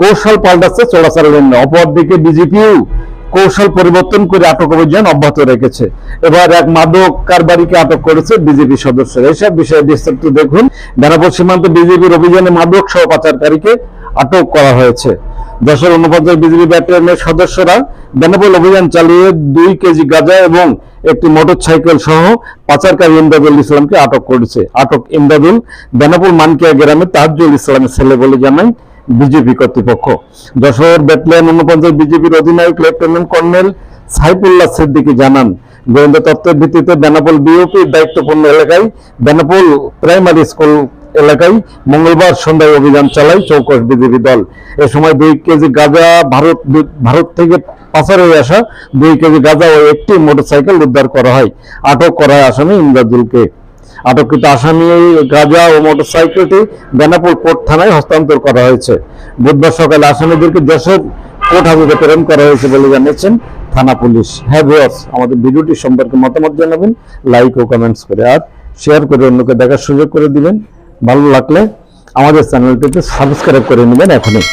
কৌশল পাল্টাচ্ছে চোরাচারের জন্য অপরদিকে বিজেপিও কৌশল পরিবর্তন করে আটক অভিযান অব্যাহত রেখেছে। এবার এক মাদক কারবারিকে আটক করেছে বিজেপি সদস্যরা। এসব বিষয়ে বিস্তারিত দেখুন। বেনাপোল সীমান্তে বিজেপির অভিযানে মাদক সহ পাচারকারীকে আটক করা হয়েছে। যশোর অনুপঞ্চায়েত বিজেপি ব্যাটালিয়নের সদস্যরা বেনাপোল অভিযান চালিয়ে দুই কেজি গাঁজা এবং একটি মোটরসাইকেল সহ পাচারকারী ইমদাদুল ইসলামকে আটক করেছে। আটক ইমদাদুল বেনাপোল মানকিয়া গ্রামে তাহাজুল ইসলামের ছেলে বলে জানায়। বিজেপি কর্তৃপক্ষ। যশোর ব্যাটালিয়ন অনুপঞ্চায়েত বিজেপির অধিনায়ক, লেফটেন্যান্ট কর্নেল সাইফুল্লাহ সিদ্দিকী জানান, গোয়েন্দা তত্ত্বের ভিত্তিতে বেনাপোল বিওপির দায়িত্বপূর্ণ এলাকায়, বেনাপোল প্রাইমারি স্কুল এলাকায় মঙ্গলবার সন্ধ্যায় অভিযান চালায় চৌকস বিজেপি দল। এ সময় দুই কেজি গাঁজা ভারত ভারত থেকে পাচার হয়ে আসা দুই কেজি গাঁজা ও একটি মোটরসাইকেল উদ্ধার করা হয়। আটক করা হয় আসামি ইমদাদুলকে আটককৃত আসামি গাঁজা ও মোটরসাইকেলটি বেনাপুর কোর্ট থানায় হস্তান্তর করা হয়েছে। বুধবার সকালে আসামিদেরকে যশোর কোর্ট হাজতে প্রেরণ করা হয়েছে বলে জানিয়েছেন থানা পুলিশ। হ্যাঁ ভিউয়ার্স, আমাদের ভিডিওটি সম্পর্কে মতামত জানাবেন, লাইক ও কমেন্টস করে, আর শেয়ার করে অন্যকে দেখার সুযোগ করে দিবেন। ভালো লাগলে আমাদের চ্যানেলটিতে সাবস্ক্রাইব করে নেবেন এখনই।